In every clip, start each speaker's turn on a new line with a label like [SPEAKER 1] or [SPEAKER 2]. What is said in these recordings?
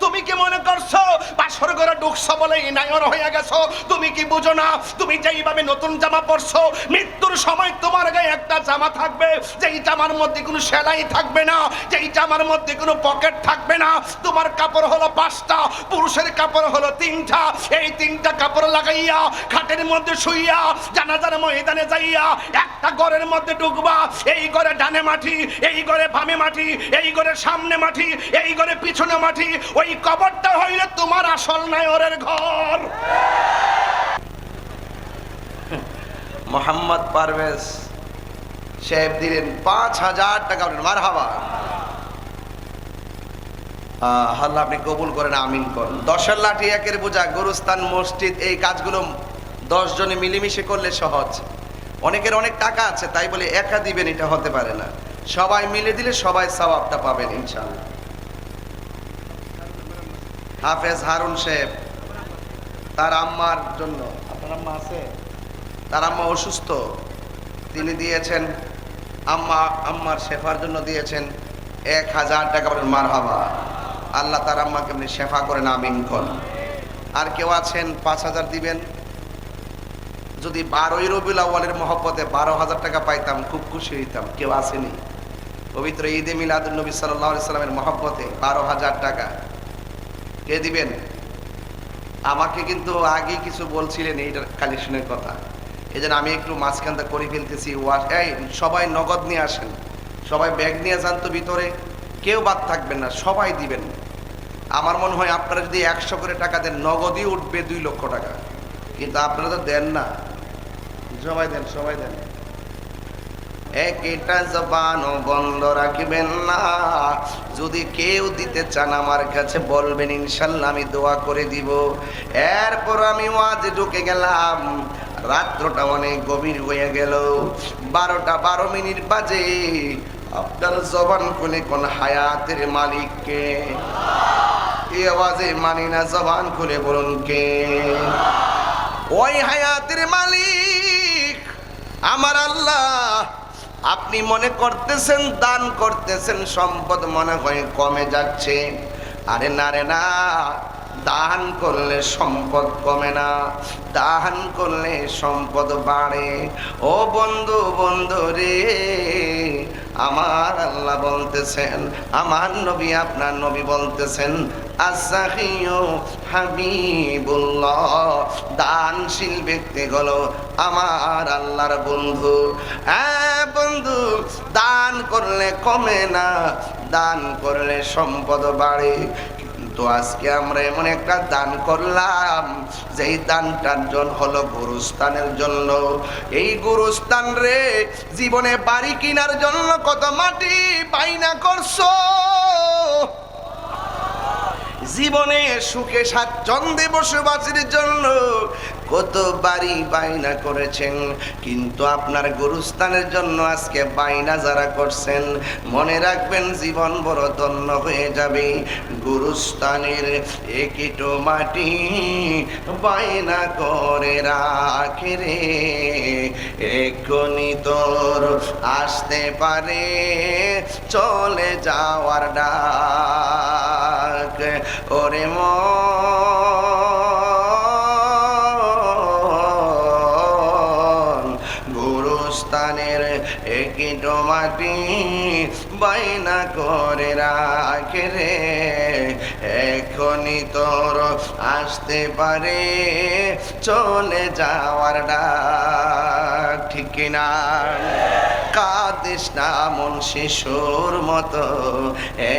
[SPEAKER 1] তুমি কি মনে করছ? ঢুকছো বলে ইনায়র হয়ে গেছো? তুমি কি বুঝো না? তুমি যেইভাবে নতুন জামা পরছো, মৃত্যুর সময় তোমার গায়ে একটা জামা থাকবে, যেই জামার মধ্যে কোনো সেলাই থাকবে না, যেই জামার মধ্যে কোনো পকেট থাকবে না। তোমার কাপড় হলো পাঁচটা, পুরুষের কাপড় হলো তিনটা। এই তিনটা কাপড় লাগাইয়া, খাটের মধ্যে শুইয়া, জানাজার ময়দানে যাইয়া, একটা ঘরের মধ্যে ঢুকবা। এই ঘরে ডানে মাটি, এই ঘরে বামে মাটি, এই ঘরে সামনে মাটি, এই ঘরে পিছনে মাটি, ওই কবরটা হইলে তোমার আসল নায়রের ঘর।
[SPEAKER 2] মোহাম্মদ পারভেজ সাহেব দিলেন পাঁচ হাজার টাকা। মার হাবা আল্লাহ আপনি কবুল করেন, আমিন করেন। দশের লাঠি একের বোঝা, গুরুস্থান, মসজিদ, এই কাজগুলো দশ জনে মিলেমিশে করলে সহজ। অনেকের অনেক টাকা আছে, তাই বলে একা দিবেন, এটা হতে পারে না। সবাই মিলে দিলে সবাই সওয়াবটা পাবেন, ইনশাআল্লাহ। হাফেজ হারুন সাহেব তার আম্মার জন্য। আপনার আম্মা আছে? তার আম্মা অসুস্থ। তিনি দিয়েছেন, আম্মা, আম্মার শেফার জন্য দিয়েছেন এক হাজার টাকা বলেন মার হাবা আল্লাহ তার আম্মাকে আপনি শেফা করেন, আমিন কর আর কেউ আছেন? পাঁচ হাজার দিবেন। যদি বারোই রবিউল আউ্বালের মহব্বতে বারো হাজার টাকা পাইতাম, খুব খুশি হইতাম। কেউ আসেনি। পবিত্র ঈদে মিলাদুল নবী সাল্লাহ সাল্লামের মহব্বতে বারো হাজার টাকা। কে দিবেন? আমাকে কিন্তু আগে কিছু বলছিলেন এইটার কালেকশনের কথা। এই জন্য আমি একটু মাঝখানটা করে ফেলতেছি। এই, সবাই নগদ নিয়ে আসেন। সবাই ব্যাগ নিয়ে যান তো ভিতরে। কেউ বাদ থাকবেন না, সবাই দিবেন। আমার মনে হয় আপনারা যদি একশো করে টাকা দেন, নগদই উঠবে দুই লক্ষ টাকা। কিন্তু আপনারা তো দেন না। সবাই দেন সবাই দেন। একটা জবানও বন্ধ রাখবেন না। যদি কেউ দিতে চান আমার কাছে, বলবেন, ইনশাল্লাহ আমি দোয়া করে দিব। এরপর আমি ওয়াজে ঢুকে গেলাম। রাত্রটা অনেক গভীর হয়ে গেল। বারোটা বারো মিনিট বাজে। আপনার জবান খুলে কোন হায়াতের মালিককে এই আওয়াজে মানি না, জবান খুলে বলুন কে? ওই হায়াতের মালিক আমার আল্লাহ। আপনি মনে করতেছেন, দান করতেছেন, সম্পদ মনে হয় কমে যাচ্ছে। আরে না রে না, দান করলে সম্পদ কমে না, দান করলে সম্পদ বাড়ে। ও বন্ধু বন্ধু রে, আমার আল্লাহ বলতেছেন, আমার নবী আপনার নবী বলতেছেন আসাহিও হাবিবুল্লাহ দানশীল ব্যক্তি হলো আমার আল্লাহর বন্ধু। হ্যাঁ বন্ধু, দান করলে কমে না, দান করলে সম্পদ বাড়ে। কিন্তু আজকে আমরা এমন একটা দান করলাম, যেই দানটার জন্য হলো গুরুস্থানের জন্য। এই গুরুস্থান রে, জীবনে বাড়ি কেনার জন্য কত মাটি বাইনা করছ? জীবনে সুখে স্বাচ্ছন্দ্যে বসবাসের জন্য কত বাড়ি বাইনা করেছেন, কিন্তু আপনার গুরুস্থানের জন্য আজকে বাইনা যারা করছেন, মনে রাখবেন জীবন বড় ধন্য হয়ে যাবে। গুরুস্থানের একিটো মাটি বাইনা করে রাখে রে। এক্ষুনি তোর আসতে পারে, চলে যাওয়ার ডাক। ওরে মন গুরুস্থানের একিট মাটি বাইনা করে রাখে রে। এখনই তোর আসতে পারে, চলে যাওয়ার ডাক। ঠিক কিনা কাদিস না মন শিশুর মতো,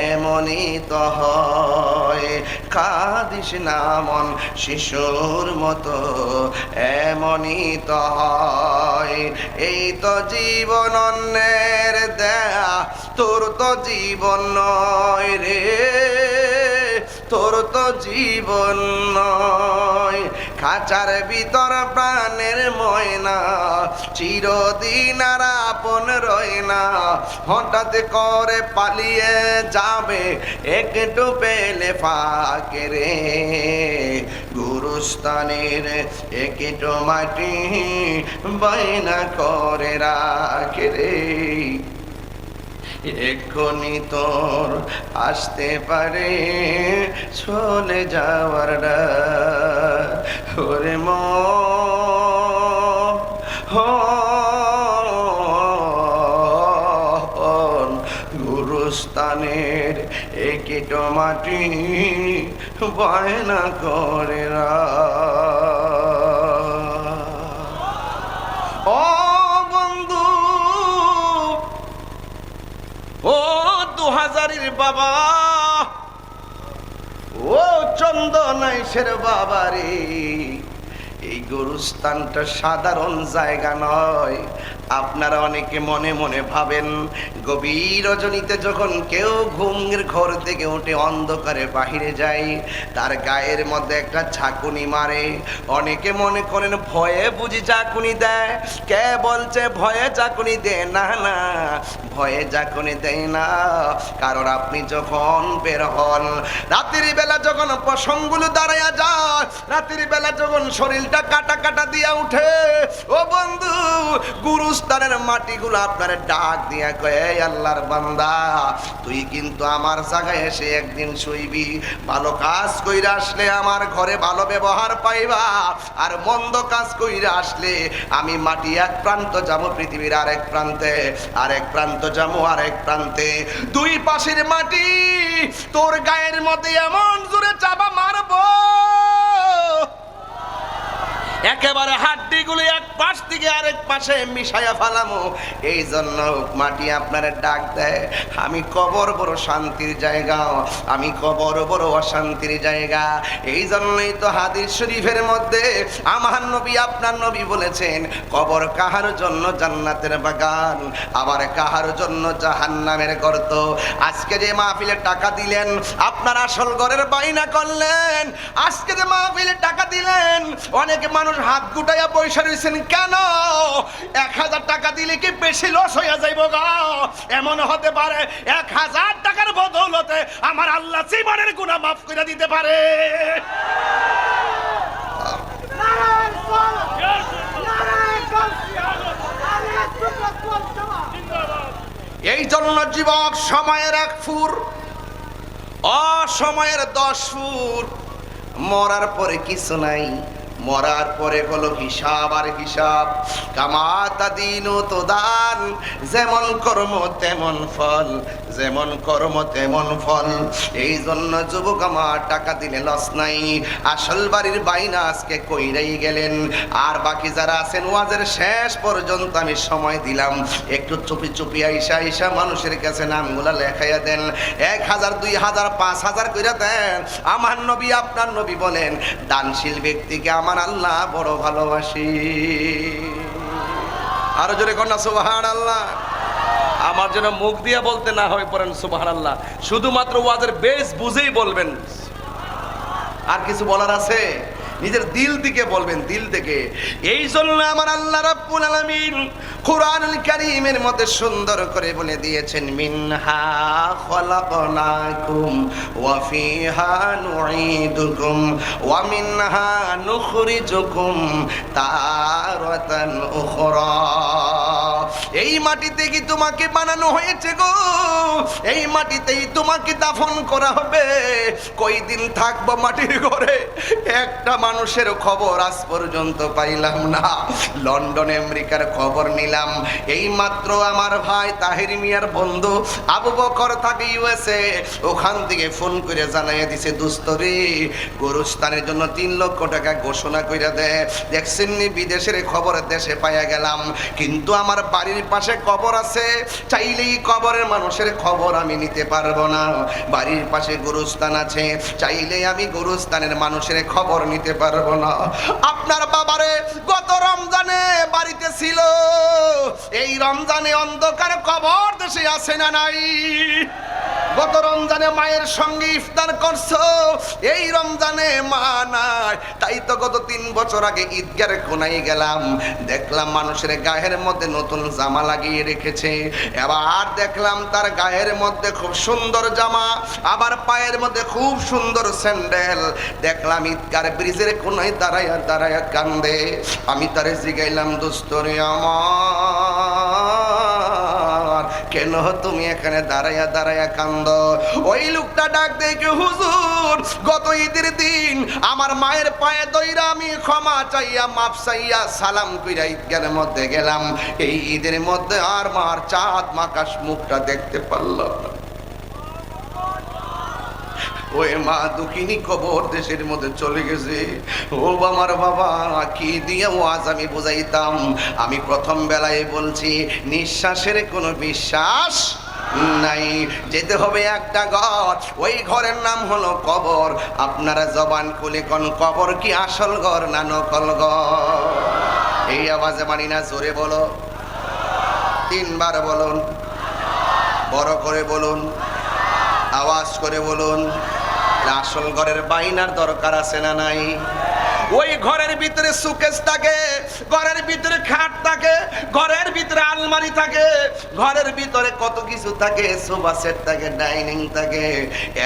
[SPEAKER 2] এমনই তো হয়। কাদিস না মন, শিশুর মতো এমনই তো হয়। এই তো জীবন অন্যের দেয়া, তোর তো জীবন নয় রে। তোর তো জীবন নয়। খাঁচার ভিতর প্রাণের ময়না চিরদিন আর আপন রয় না। হঠাৎ করে পালিয়ে যাবে একটু পেলে ফাঁকে রে গুরুস্থানের একটু মাটি বাইনা করে রাখে রে। এক্ষুনি তোর আসতে পারে, চলে যাওয়ার। ওরে মন গুরুস্থানের একিট মাটি বায়না করে ও বন্ধু, ও দু হাজারের বাবা, ও চন্দনাইশের বাবা রে এই গরুস্থানটা সাধারণ জায়গা নয়। আপনারা অনেকে মনে মনে ভাবেন, গভীর রজনীতে যখন কেউ ঘুমের ঘর থেকে উঠে অন্ধকারে বাহিরে যায়, তার গায়ের মধ্যে একটা ঝাঁকুনি মারে। অনেকে মনে করেন, ভয়ে বুঝি ঝাঁকুনি দেয়। কে বলছে ভয়ে ঝাঁকুনি দেয় না না, ভয়ে ঝাঁকুনি দেয় না। কারণ আপনি যখন বের হন রাতের বেলা যখন পশমগুলো দাঁড়াইয়া যায় রাতের বেলা যখন শরীরটা কাটা কাটা দিয়া উঠে। ও বন্ধু, গুরুস্থানের মাটিগুলো আপনার ডাক দিয়া কয়ে আল্লাহর বান্দা, তুই কিন্তু আমার জায়গায় এসে একদিন শুইবি। ভালো কাজ কইরা আসলে আমার ঘরে ভালো ব্যবহার পাইবা। আর মন্দ কাজ কইরা আসলে আমি মাটি এক প্রান্ত যাব পৃথিবীর আরেক প্রান্তে, আরেক প্রান্ত যাব আরেক প্রান্তে। দুই পাশের মাটি, তোর গায়ের মধ্যে এমন জোরে চাপা মারবো। একেবারে হাড্ডিগুলো এক পাশ থেকে আরেক পাশে মিশাইয়া ফালামো। এই জন্য মাটি আপনার ডাক দেয়, আমি কবর বড় শান্তির জায়গা, আমি কবর বড় অশান্তির জায়গা। এই জন্যই তো হাদিস শরীফের মধ্যে আমার নবী আপনার নবী বলেছেন, কবর কাহার জন্য জান্নাতের বাগান, আবার কাহার জন্য জাহান্নামের গর্ত। আজকে যে মাহফিলে টাকা দিলেন, আপনার আসল ঘরের বাইনা করলেন। আজকে যে মাহফিলে টাকা দিলেন, অনেক মানুষ হাত গুটাইয়া পয়সা রয়েছেন কেন? এক হাজার টাকা দিলে কি বেশি লস হইয়া যাইব গা? এমন হতে পারে এক হাজার টাকার বদৌলতে আমার আল্লাহ জীবনের গুণা মাফ করে দিতে পারে। এই জন্য যুবক সময়ের এক ফুর অসময়ের দশ ফুর মরার পরে কিছু নাই। মরার পরে হলো হিসাব আর হিসাব। কামাতা দিন তো দান, যেমন কর্ম তেমন ফল, যেমন কর্ম তেমন ফল। এই জন্য যুবক আমার টাকা দিলে লস নাই। আসল বাড়ির বাইনা আজকে কইরাই গেলেন। আর বাকি যারা আছেন, ওয়াজের শেষ পর্যন্ত আমি সময় দিলাম। একটু চুপি চুপি আইসা আইসা মানুষের কাছে নামগুলা লেখাইয়া দেন। এক হাজার, দুই হাজার, পাঁচ হাজার কইরা দেন। আমার নবী, আপনার নবী বলেন, দানশীল ব্যক্তিকে আমার আল্লাহ বড় ভালোবাসি। আরও জোরে কন্যা সুবাহান আল্লাহ আমার জন্য মুখ দিয়ে বলতে না হয়ে পড়েন সুবাহান আল্লাহ শুধুমাত্র ওয়াজের বেশ বুঝেই বলবেন। আর কিছু বলার আছে? নিজের দিল থেকে বলবেন, দিল থেকে। এই জন্য আমার আল্লাহ রাব্বুল আলামিন কোরআনুল কারীমের মধ্যে সুন্দর করে বলে দিয়েছেন, মিনহা খলাকনাকুম ওয়া ফিহা নুঈদুকুম ওয়া মিনহা নুখরিজুকুম তারাতান উখরা। এই মাটিতে কি তোমাকে বানানো হয়েছে গো? এই মাটিতেই তোমাকে দাফন করা হবে। কয়দিন থাকব মাটির ঘরে? একটা মানুষের খবর আজ পর্যন্ত পাইলাম না। লন্ডন আমেরিকার খবর নিলাম। এই মাত্র আমার ভাই তাহির মিয়ার বন্ধু আবু বকর থাকে ইউএসএ। ওখান থেকে ফোন করে জানাইয়া দিছে, দুস্তরে, গরুস্থানের জন্য তিন লক্ষ টাকা ঘোষণা করে দেয় দেখছেন বিদেশের খবর দেশে পাইয়া গেলাম। কিন্তু আমার বাড়ির পাশে কবর আছে, চাইলেই কবরের মানুষের খবর আমি নিতে পারব না। বাড়ির পাশে গুরুস্থান আছে চাইলেই আমি গুরুস্থানের মানুষের খবর নিতে পারব না। আপনার বাবারে গত রমজানে বাড়িতে ছিল, এই রমজানে অন্ধকার কবর দেশে আছে না নাই? গত রমজানে মায়ের সঙ্গে ইফতার করছ, এই রমজানে মা নাই। তাই তো গত তিন বছর আগে ঈদগার কোনায় গেলাম। দেখলাম মানুষের গায়ের মধ্যে নতুন জামা লাগিয়ে রেখেছে। এবার দেখলাম তার গায়ের মধ্যে খুব সুন্দর জামা, আবার পায়ের মধ্যে খুব সুন্দর স্যান্ডেল। দেখলাম ঈদগার ব্রিজের কোনায় দাঁড়াইয়া দাঁড়াইয়া কান্দে। আমি তারে জিগাইলাম দোস্তরে আমার কেন তুমি এখানে দাঁড়াইয়া দাঁড়াইয়া কান্দ? ওই লোকটা ডাক দেখে, হুজুর, গত ঈদের দিন আমার মায়ের পায়ে দইরা আমি ক্ষমা চাইয়া মাপ চাইয়া, সালাম কইরা ঈদগার মধ্যে গেলাম। এই ঈদের মধ্যে আর মার চাঁদ মাকাশ মুখটা দেখতে পারলাম না। ওই মা দুঃখিনী কবর দেশের মধ্যে চলে গেছে। ও আমার বাবা, কি দিয়ে আজ আমি বুঝাইতাম? আমি প্রথম বেলায় বলছি, নিঃশ্বাসের কোনো বিশ্বাস নাই। যেতে হবে একটা ঘর, ওই ঘরের নাম হলো কবর। আপনারা জবান খুলে কোন কবর কি আসল ঘর না নকল ঘর? এই আওয়াজে মানি না, জোরে বলো। তিনবার বলুন। বড় করে বলুন। আওয়াজ করে বলুন। আসল ঘরের বাইনার দরকার আছে না নাই? ওই ঘরের ভিতরে সুকেস থাকে, ঘরের ভিতরে খাট থাকে, ঘরের ভিতরে আলমারি থাকে, ঘরের ভিতরে কত কিছু থাকে, সোফা সেট থাকে, ডাইনিং থাকে।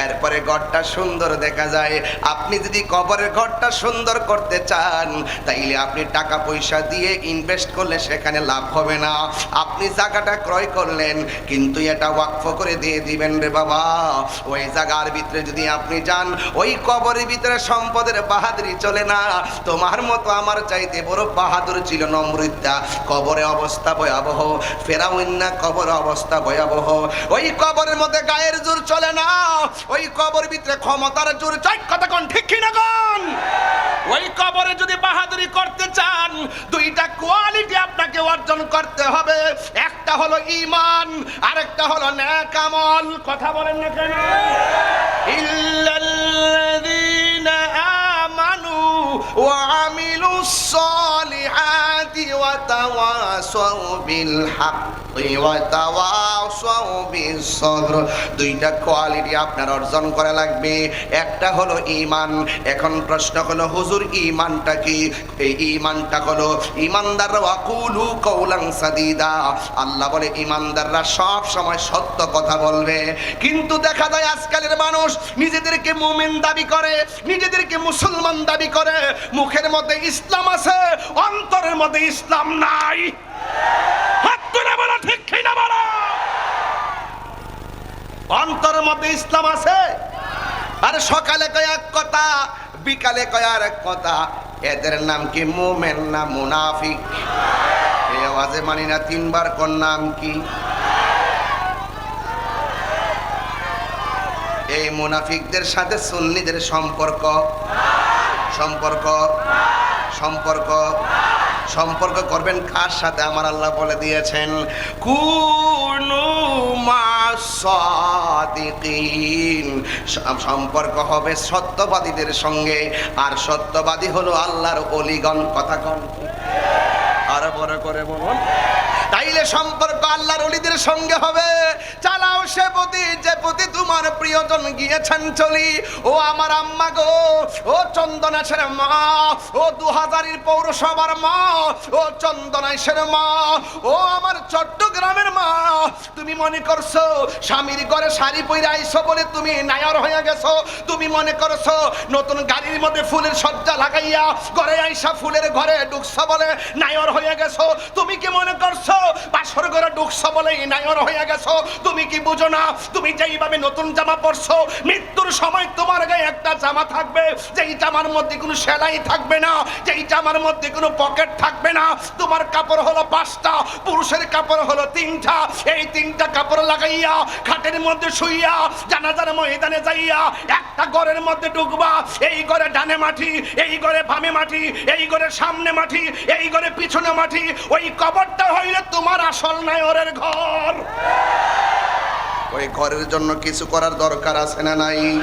[SPEAKER 2] এরপরে ঘরটা সুন্দর দেখা যায়। আপনি যদি কবরের ঘরটা সুন্দর করতে চান, তাইলে আপনি টাকা পয়সা দিয়ে ইনভেস্ট করলে সেখানে লাভ হবে না। আপনি জায়গাটা ক্রয় করলেন, কিন্তু এটা ওয়াকফ করে দিয়ে দিবেন রে বাবা। ওই জায়গার ভিতরে যদি আপনি যান, ওই কবরের ভিতরে সম্পদের বাহাদুরি চলে না। তোমার মতো আমার চাইতে বড় বাহাদুর ছিল নমৃত্যা কবরে অবস্থা ভয়াবহ। ফেরাউন্না কবর অবস্থা ভয়াবহ। ওই কবরের মধ্যে গায়ের জোর চলে না। ওই কবর ভিতরে ক্ষমতার জোর। চাই কথা কোন, ঠিক ওই কবরে যদি বাহাদুরি করতে চান, দুইটা কোয়ালিটি আপনাকে অর্জন করতে হবে। একটা হলো ঈমান, আরেকটা হলো নেক আমল। কথা বলেন না কেন? ইল্লাল্লাযীনা আমানু ওয়া আমিলুস সালিহাতি দুইটা কোয়ালিটি আপনার অর্জন করা লাগবে। একটা হলো ঈমান। এখন প্রশ্ন হলো, হুজুর, ঈমানটা কি? এই ঈমানটা হলো, ঈমানদাররা ওয়াকুলু কওলান সাদিদা। আল্লাহ বলে, ঈমানদাররা সব সময় সত্য কথা বলবে। কিন্তু দেখা যায়, আজকালের মানুষ নিজেদেরকে মুমিন দাবি করে, নিজেদেরকে মুসলমান দাবি করে। মুখের মধ্যে ইসলাম আছে, অন্তরের মধ্যে ইসলাম নাই। হাত ঠিক অন্তরের মধ্যে ইসলাম আছে? আর সকালে কয় এক কথা, বিকালে কয় আর এক কথা। এদের নাম কি মোমেন না মুনাফিক? এই আওয়াজে মানি না তিনবার কোন নাম কি? এই মুনাফিকদের সাথে সুন্নিদের সম্পর্ক। সম্পর্ক। সম্পর্ক। সম্পর্ক করবেন কার সাথে? আমার আল্লাহ বলে দিয়েছেন, কুনু সম্পর্ক হবে সত্যবাদীদের সঙ্গে, আর সত্যবাদী হলো আল্লাহর অলিগণ, কথা কন। আরও বড় করে বলুন। তাইলে সম্পর্ক আল্লাহর অলিদের সঙ্গে হবে। চালাও সে পতি যে পতি তোমার প্রিয়জন গিয়েছেন চলি। ও আমার আম্মা গো, ও চন্দনাশের মা, ও দু হাজারের পৌরসভার মা, ও চন্দনাশের মা, ও আমার চট্টগ্রামের মা। তুমি মনে করছ, স্বামীর ঘরে শাড়ি পরে আইছো বলে তুমি নায়ার হয়ে গেছো? তুমি মনে করছ, নতুন গাড়ির মধ্যে ফুলের সজ্জা লাগাইয়া ঘরে আইসা ফুলের ঘরে ঢুকছো বলে নায়র হয়ে গেছো? তুমি কি মনে করছ বাসর ঘরে ঢুকছো বলে নায়র হয়ে গেছো। তুমি কি বুঝো না? তুমি যেইভাবে নতুন জামা পরছো, মৃত্যুর সময় তোমার গায়ে একটা জামা থাকবে। যেই জামার মধ্যে কোনো সেলাই থাকবে না, যেই জামার মধ্যে কোনো পকেট থাকবে না। তোমার কাপড় হলো পাঁচটা, পুরুষের কাপড় হলো তিনটা। এই তিনটা কাপড় লাগাইয়া, খাটের মধ্যে শুইয়া, জানাজার ময়দানে যাইয়া, একটা ঘরের মধ্যে ঢুকবা এই ঘরে ডানে মাটি, এই ঘরে বামে মাটি, এই ঘরে সামনে মাটি, এই ঘরে পিছনে মাটি। ওই কবরটা হইলে তোমার আসল নায়রের ঘর। ওই ঘরের জন্য কিছু করার দরকার আছে না নাই?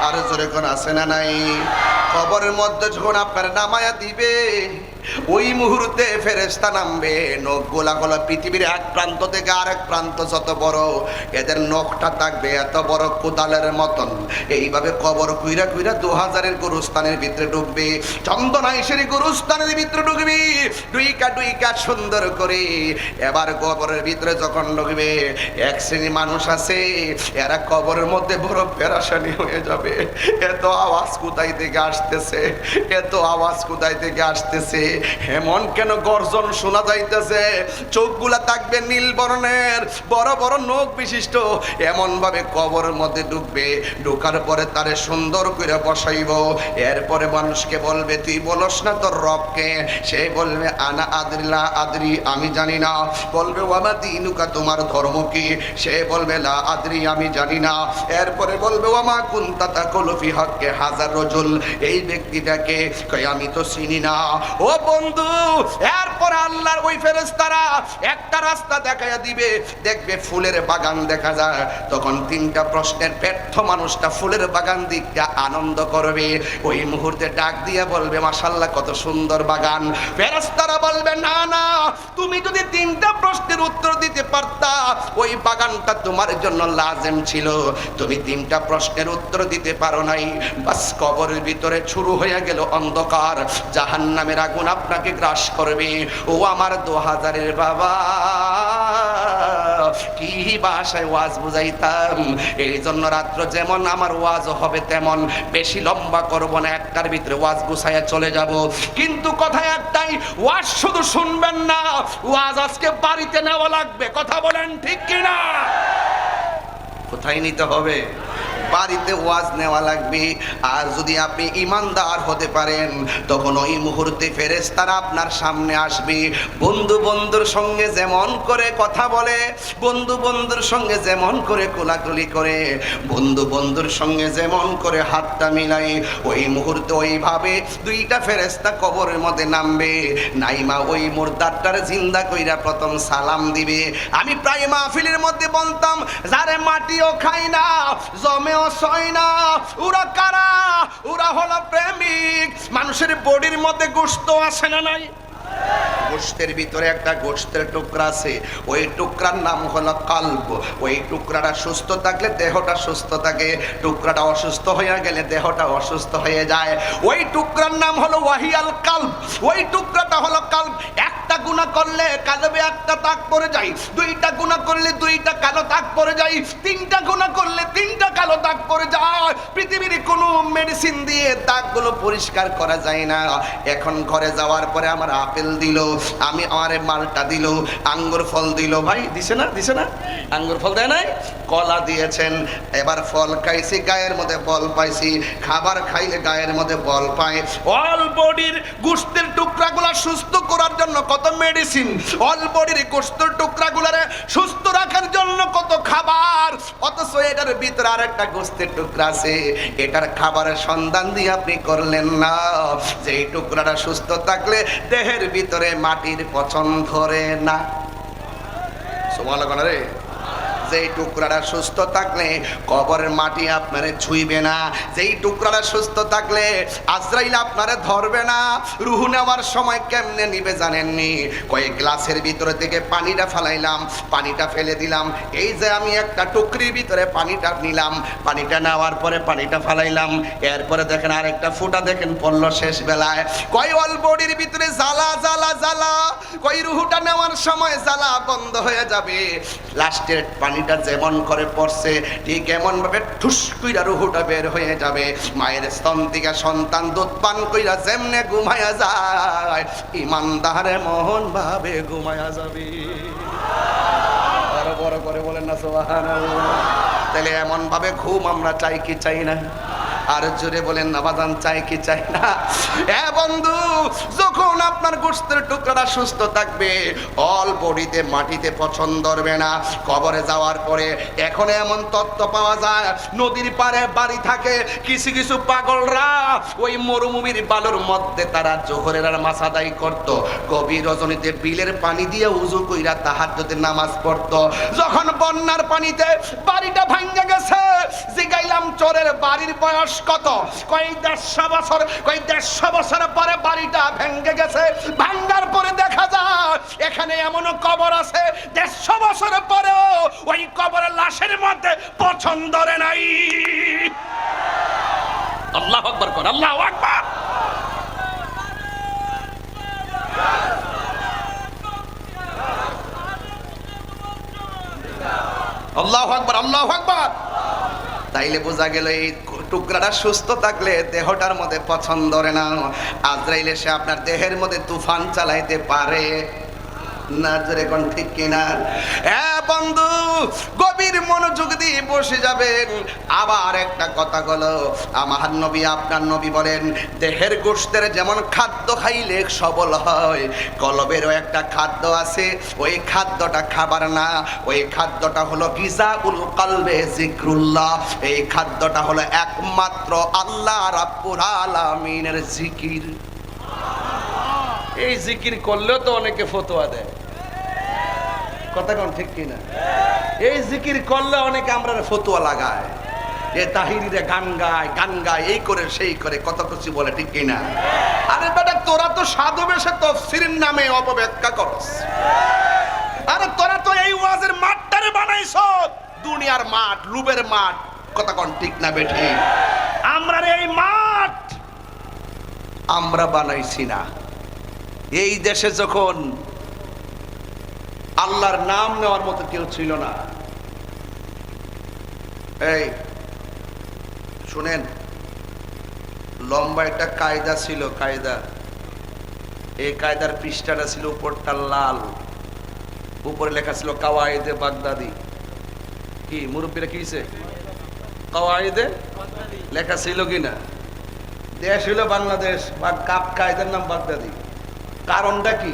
[SPEAKER 2] আর জোরে কোন আছে না নাই? কবরের মধ্যে যখন আপনার নামায়া দিবে, ওই মুহূর্তে ফেরেস্তা নামবে, নখ গোলা গোলা পৃথিবীর এক প্রান্ত থেকে আরেক প্রান্ত যত বড়, এদের নখটা থাকবে এত বড় কোদালের মতন। এইভাবে কবর কুইরা কুইরা দু হাজারের গরুস্থানের ভিতরে ঢুকবে চন্দনাইশের গরুস্থানের ভিতরে ঢুকবি, ডুইকা ডুইকা সুন্দর করে। এবার কবরের ভিতরে যখন ঢুকবে, এক শ্রেণি মানুষ আছে, এরা কবরের মধ্যে বড় পেরাশানি হয়ে যাবে। এত আওয়াজ কোথায় থেকে আসতেছে, এত আওয়াজ কোথায় থেকে আসতেছে? এমন কেন গর্জন শোনা যাইতেছে? চোখগুলা থাকবে নীল বর্ণের, বড় বড় নখ বিশিষ্ট। এমন ভাবে কবরের মধ্যে ঢুকবে, ঢোকার পরে তারে সুন্দর করে বসাইব। এরপরে মানুষকে বলবে, তুই বলস না তোর রবকে? সে বলবে, আনা আদরিলা আদরি, আমি জানি না। বলবে ওয়ামা দিনুকা, তোমার ধর্ম কি? সে বলবে, লা আদরি, আমি জানি না। এরপরে বলবে ওয়ামা কুন্তা তাকুলু ফি হককে হাজার রজুল। এই ব্যক্তিটাকে কই আমি তো চিনি না। ও বন্ধু, এরপরে আল্লাহর ওই ফেরেশতারা একটা রাস্তা দেখাইয়া দিবে। দেখবে ফুলের বাগান দেখা যায়। তখন তিনটা প্রশ্নের ব্যর্থ মানুষটা ফুলের বাগান দিকটা আনন্দ করবে। ওই মুহূর্তে ডাক দিয়ে বলবে মাশাল্লাহ কত সুন্দর বাগান। ফেরেশতারা বলবে, না না, তুমি যদি তিনটা প্রশ্নের উত্তর দিতে পারতা, ওই বাগানটা তোমার জন্য লাজেম ছিল। তুমি তিনটা প্রশ্নের উত্তর দিতে পারো নাই। বাস কবরের ভিতরে শুরু হয়ে গেল অন্ধকার। জাহান্নামের আগুন আপনাকে গ্রাস করবে। ও আমার দু হাজারের বাবা, কি ভাষায় ওয়াজ বুঝাইতাম? এই জন্য রাত্র যেমন আমার ওয়াজ হবে তেমন। বেশি লম্বা করব না, একটার ভিতরে ওয়াজ গুছাইয়া চলে যাব। কিন্তু কথা একটাই, ওয়াজ শুধু শুনবেন না, ওয়াজ আজকে বাড়িতে নেওয়া লাগবে। কথা বলেন ঠিক কিনা? কোথায় নিতে হবে? বাড়িতে ওয়াজ নেওয়া লাগবে। আর যদি আপনি ইমানদার হতে পারেন, তখন ওই মুহূর্তে ফেরেশতারা আপনার সামনে আসবে। বন্ধু বন্ধুর সঙ্গে যেমন করে কথা বলে, বন্ধু বন্ধুর সঙ্গে যেমন করে কোলাকুলি করে, বন্ধু বন্ধুর সঙ্গে যেমন করে হাতটা মিলাই, ওই মুহূর্তে ওইভাবে দুইটা ফেরেশতা কবরের মধ্যে নামবে। নাইমা ওই মুর্দারটার জিন্দা কইরা প্রথম সালাম দিবে। আমি প্রায় মাহফিলের মধ্যে বলতাম, যারে মাটিও খাই না, জমেও সয় না ওরা কারা? ওরা হলো প্রেমিক। মানুষের বডির মধ্যে গোস্ত আসে না নাই? গোষ্ঠের ভিতরে একটা গোষ্ঠের টুকরা আছে। ওই টুকরার নাম হলো কাল্ব। ওই টুকরাটা সুস্থ থাকলে দেহটা সুস্থ থাকে। টুকরাটা অসুস্থ হয়ে গেলে দেহটা অসুস্থ হয়ে যায়। ওই টুকরার নাম হলো ওয়াহিয়াল কাল্ব। ওই টুকরাটা হলো কাল্ব। একটা গুণা করলে কালবে একটা তাক পড়ে যায়। দুইটা গুণা করলে দুইটা কালো তাক পড়ে যায়। তিনটা গুণা করলে তিনটা কালো দাগ পড়ে যায়। পৃথিবীর কোনো মেডিসিন দিয়ে দাগগুলো পরিষ্কার করা যায় না। এখন ঘরে যাওয়ার পরে আমার আপেল দিল, আমি আমারে মালটা দিল, আঙ্গুর ফল দিল। ভাই, দিছে না দিছে না? আঙ্গুর ফল দেয় নাই? কলা দিয়েছেন, এবার ফল খাইছি, গায়ের মধ্যে বল পাইছি। খাবার খাইলে গায়ের মধ্যে বল পায়। অল বডির গোস্তের টুকরাগুলা সুস্থ করার জন্য কত মেডিসিন অল বডির গোস্তের টুকরাগুলারে সুস্থ রাখার জন্য কত খাবার? অথচ এটার ভিতরে আর একটা গোস্তের টুকরা আছে। এটার খাবারের সন্ধান দিয়ে আপনি করলেন না। যে এই টুকরাটা সুস্থ থাকলে দেহের ভিতরে মাটির পছন্দ ধরে না। সোমাল রে। যেই টুকরাটা সুস্থ থাকলে কবরের মাটি আপনারে ছুঁইবে না। যেই টুকরাটা সুস্থ থাকলে আজরাইল আপনারে ধরবে না। রুহু নেওয়ার সময় কেমনে নিবে জানেননি? কয়েক গ্লাসের ভিতরে থেকে পানিটা ফেলাইলাম, পানিটা ফেলে দিলাম। এই যে আমি একটা টুকরির ভিতরে পানিটা নিলাম, পানিটা নেওয়ার পরে পানিটা ফেলাইলাম। এরপরে দেখেন আরেকটা ফুটা দেখেন পড়ল শেষ বেলায়। অল বডির ভিতরে জ্বালা জ্বালা জ্বালা। কই রুহুটা নেওয়ার সময় জ্বালা বন্ধ হয়ে যাবে। লাস্টের পানিটা যেমন করে পড়ছে, ঠিক এমন ভাবে ঠুস কইরা রুহুটা বের হয়ে যাবে। মায়ের স্তন থেকে সন্তান দুধ পান কইরা যেমনে ঘুমায়া যায়, ইমানদারে মোহন ভাবে ঘুমায়া যাবে। বড় করে বলেন না সোহান তাহলে এমন ভাবে ঘুম আমরা চাই কি চাই না? আর জোরে বলেন নাবাদান চাই কি চাই না? এ বন্ধু, যখন আপনার গোস্তের টুকরাটা সুস্থ থাকবে, অল বডিতে, মাটিতে পছন্দ হবে না। কবরে যাওয়ার পরে এখন এমন তত্ত্ব পাওয়া যায়, নদীর পারে বাড়ি থাকে, কিছু কিছু পাগলরা ওই মরুভূমির বালুর মধ্যে তারা জোহরের আর মাসাদাই করত। গভীর রজনীতে বিলের পানি দিয়ে উজু কইরা তাহার যদি নামাজ পড়তো। যখন বন্যার পানিতে বাড়িটা ভাঙ্গা চোরের বাড়ির বয়স কত? কই দেড়শো বছর কই দেড়শো বছর পরে বাড়িটা ভেঙ্গে গেছে, ভাঙ্গার পরে দেখা যায়, এখানে এমনও কবর আছে, দেড়শো বছর পরেও ওই কবরের লাশের মধ্যে পছন্দ রে নাই। আল্লাহ আকবর কর, আল্লাহ আকবর। আল্লাহ আকবর আল্লাহ আকবর। তাইলে বোঝা গেল এই টুকরাটা সুস্থ থাকলে দেহটার মধ্যে পছন্দ করে না। আজরাইলে সে আপনার দেহের মধ্যে তুফান চালাইতে পারে। না, জোরে কোন ঠিক কিনা? বন্ধু, গভীর মনোযোগ দিয়ে বসে যাবেন। আবার একটা কথা হলো, আমার নবী, আপনার নবী বলেন, দেহের গোষ্ঠের যেমন খাদ্য খাইলে সবল হয়, কলবেরও একটা খাদ্য আছে, ওই খাদ্যটা খাবার না, ওই খাদ্যটা হলো গিজা উল কলবে জিক্রুল্লাহ এই খাদ্যটা হলো একমাত্র আল্লাহ রাব্বুল আলামিনের জিকির। এই জিকির করলেও তো অনেকে ফতোয়া দেয়। কথা কোন ঠিক কিনা? এই জিকির করলে অনেকে আমরা ফতুয়া লাগায়। এ তাহিরিরে গান গায় গান গায় এই করে, সেই করে কত কিছু বলে ঠিক কিনা? আরে বেটা, তোরা তো সাধু বেশে তফসিরের নামে অপব্যাখ্যা করস। আরে তোরা তো এই ওয়াজের মাঠটারে বানাইছ। দুনিয়ার মাঠ লুবের মাঠ, কথা কোন ঠিক না বেঠি? আমরা এই মাঠ আমরা বানাইছি না। এই দেশে যখন আল্লাহর নাম নেওয়ার মতো কেউ ছিল না। এই, শুনেন, লম্বা একটা কায়দা ছিল, কায়দা। এই কায়দার পৃষ্ঠাটা ছিল উপরটা লাল। উপরে লেখা ছিল কাওয়াইদে বাগদাদি। কি, মুরব্বীরা কি হয়েছে কাওয়াইদে লেখা ছিল কি না? দেশ হলো বাংলাদেশ, বা কাপ কায়দার নাম বাগদাদি। কারণটা কি?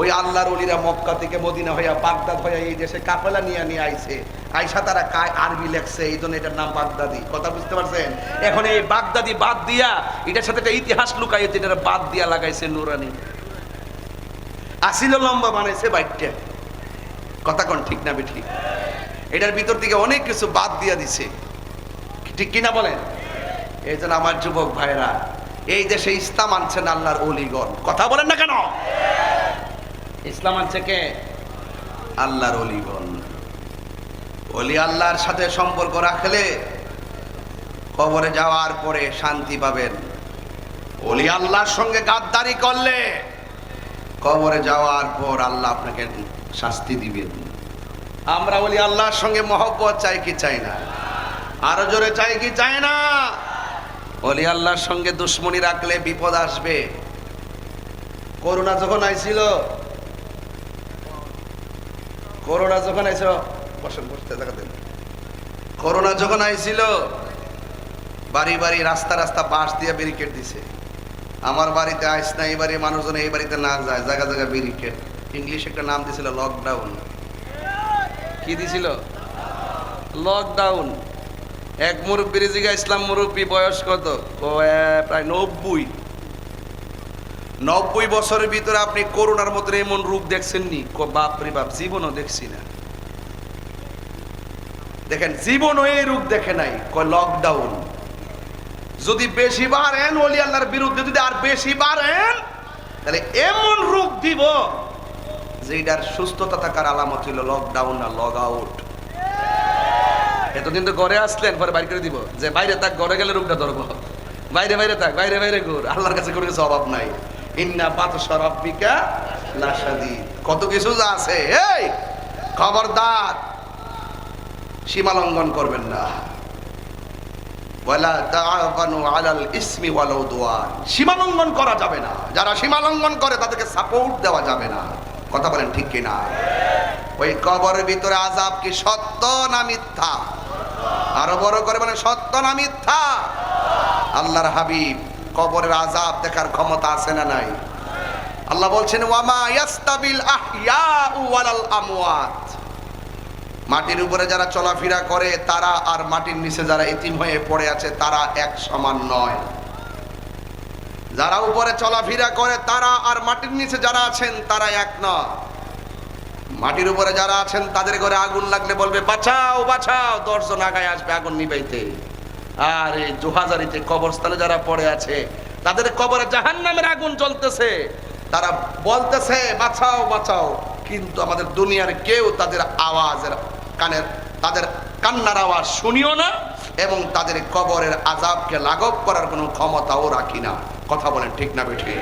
[SPEAKER 2] ওই আল্লাহর অলিরা মক্কা থেকে মদিনা হইয়া বাগদাদ হইয়া এই দেশে কাফেলা নিয়ে নিয়ে আইছে। আইসা তারা কায় আরবি লেখছে, এই জন্য এটার নাম বাগদাদি। কথা বুঝতে পারছেন? এখন এই বাগদাদি বাদ দিয়া, এটার সাথে একটা ইতিহাস লুকাইছে এটা বাদ দিয়া লাগাইছে নুরানি। আসিল লম্বা বানাইছে বাইকটা কথা কোন ঠিক না বেঠি? এটার ভিতর থেকে অনেক কিছু বাদ দিয়া দিছে। ঠিক কিনা বলেন? এই জন্য আমার যুবক ভাইরা, এই দেশে ইসলাম আনছেন আল্লাহর অলিগণ কথা বলেন না কেন? ইসলাম আনছে কে? আল্লাহর অলিগণ অলি আল্লাহর সাথে সম্পর্ক রাখলে কবরে যাওয়ার পরে শান্তি পাবেন। অলি আল্লাহর সঙ্গে গাদ্দারি করলে কবরে যাওয়ার পর আল্লাহ আপনাকে শাস্তি দিবেন। আমরা বলি আল্লাহর সঙ্গে মহব্বত চাই কি চাই না? আরও জোরে চাই কি চাই না? অলি আল্লাহর সঙ্গে দুশ্মনী রাখলে বিপদ আসবে। করোনা যখন আইছিল করোনা যখন আইছিল বসেন, বসতে দেখা দেন। করোনা যখন আইছিল, বাড়ি বাড়ি, রাস্তা রাস্তা বাঁশ দিয়ে ব্যারিকেড দিছে। আমার বাড়িতে আইস না, এই বাড়ির মানুষজন এই বাড়িতে না যায়, জায়গা জায়গা ব্যারিকেড ইংলিশ একটা নাম দিছিল লকডাউন কি দিছিল? লকডাউন এক মুরব্বীর জিগা ইসলাম মুরব্বী বয়স কত? প্রায় নব্বই। নব্বই বছরের ভিতরে আপনি করোনার মতো এমন রূপ দেখছেন নি ক বাপ রে বাপ, জীবনও দেখছি না। দেখেন, জীবনও এই রূপ দেখে নাই, কয় লকডাউন যদি বেশি বার এন ওলি আল্লাহর বিরুদ্ধে যদি আর বেশি বার এন তাহলে এমন রূপ দিব যে এটার সুস্থতা থাকার আলামত ছিল লকডাউন না লগ আউট এতদিন তো ঘরে আসলেন, পরে বাইর করে দিব। যে বাইরে থাক, ঘরে গেলে রূপটা ধরবো। বাইরে বাইরে থাক, বাইরে বাইরে ঘুর। আল্লাহর কাছে কোনো কিছু অভাব নাই। ইন্না কত কিছু আছে, এই খবরদার সীমা লঙ্ঘন করবেন না। করা যাবে না। যারা সীমা লঙ্ঘন করে, তাদেরকে সাপোর্ট দেওয়া যাবে না। কথা বলেন ঠিক কি না? ওই কবরের ভিতরে আযাব কি সত্য না মিথ্যা? আরও বড় করে মানে সত্য না মিথ্যা? আল্লাহর হাবিব কবরের আযাব দেখার ক্ষমতা আছে না নাই? আল্লাহ বলছেন মাটির উপরে যারা চলাফেরা করে, তারা আর মাটির নিচে যারা এতিম হয়ে পড়ে আছে, তারা এক সমান নয়। যারা উপরে চলাফেরা করে, তারা আর মাটির নিচে যারা আছেন, তারা এক নয়। মাটির উপরে যারা আছেন, তাদের ঘরে আগুন লাগলে বলবে, বাঁচাও বাঁচাও, দশজন আগায় আসবে আগুন নিবাইতে আর এই জোহাজারিতে কবরস্থানে যারা পড়ে আছে, তাদের কবরে জাহান নামের আগুন জ্বলতেছে। তারা বলতেছে, বাঁচাও বাঁচাও। কিন্তু আমাদের দুনিয়ার কেউ তাদের আওয়াজের কানের, তাদের কান্নার আওয়াজ শুনিও না এবং তাদের কবরের আজাবকে লাঘব করার কোনো ক্ষমতাও রাখি না। কথা বলেন ঠিক না বেঠিক